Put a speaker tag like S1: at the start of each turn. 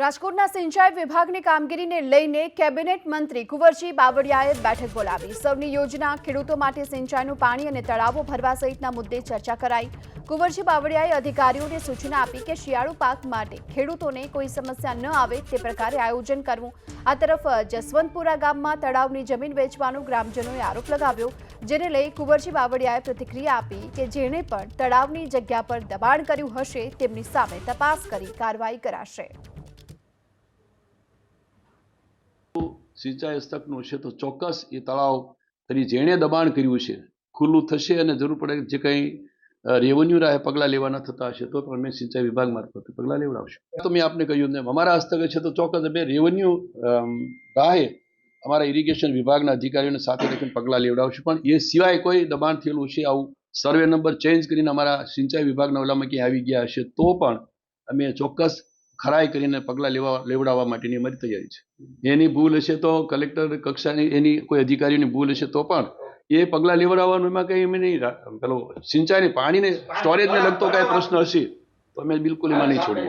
S1: રાજકોટના સિંચાઈ વિભાગની કામગીરીને લઈને કેબિનેટ મંત્રી કુંવરજી બાવળિયાએ બેઠક બોલાવી. સૌની યોજના, ખેડૂતો માટે સિંચાઈનું પાણી અને તળાવો ભરવા સહિતના મુદ્દે ચર્ચા કરાઈ. કુંવરજી બાવળિયાએ અધિકારીઓને સૂચના આપી કે શિયાળુ પાક માટે ખેડૂતોને કોઈ સમસ્યા ન આવે તે પ્રકારે આયોજન કરવું. આ તરફ જસવંતપુરા ગામમાં તળાવની જમીન વેચવાનો ગ્રામજનોએ આરોપ લગાવ્યો, જેને લઈ કુંવરજી બાવળિયાએ પ્રતિક્રિયા આપી કે જેણે પણ તળાવની જગ્યા પર દબાણ કર્યું હશે તેમની સામે તપાસ કરી કાર્યવાહી કરાશે.
S2: સિંચાઈ હસ્તકનું છે તો ચોક્કસ એ તળાવ તેની જેણે દબાણ કર્યું છે, ખુલ્લું થશે અને જરૂર પડે જે કંઈ રેવન્યુ રાહે પગલાં લેવાના થતા હશે, તો પણ અમે સિંચાઈ વિભાગ મારફતે પગલાં લેવડાવશું. તો મેં આપને કહ્યું ને, અમારા હસ્તક છે તો ચોક્કસ અમે રેવન્યુ રાહે અમારા ઇરિગેશન વિભાગના અધિકારીઓને સાથે લઈને પગલાં લેવડાવશું. પણ એ સિવાય કોઈ દબાણ થયેલું છે આવું સર્વે નંબર ચેન્જ કરીને અમારા સિંચાઈ વિભાગના ઓલામાં ક્યાંય આવી ગયા હશે તો પણ અમે ચોક્કસ ખરાઈ કરીને પગલાં લેવા, લેવડાવવા માટેની અમારી તૈયારી છે. એની ભૂલ હશે તો કલેક્ટર કક્ષાની, એની કોઈ અધિકારીની ભૂલ હશે તો પણ એ પગલાં લેવડાવવાનું એમાં કંઈ અમે નહીં પેલો સિંચાઈની પાણીને સ્ટોરેજને લગતો કાંઈ પ્રશ્ન હશે તો અમે બિલકુલ એમાં નહીં છોડીએ.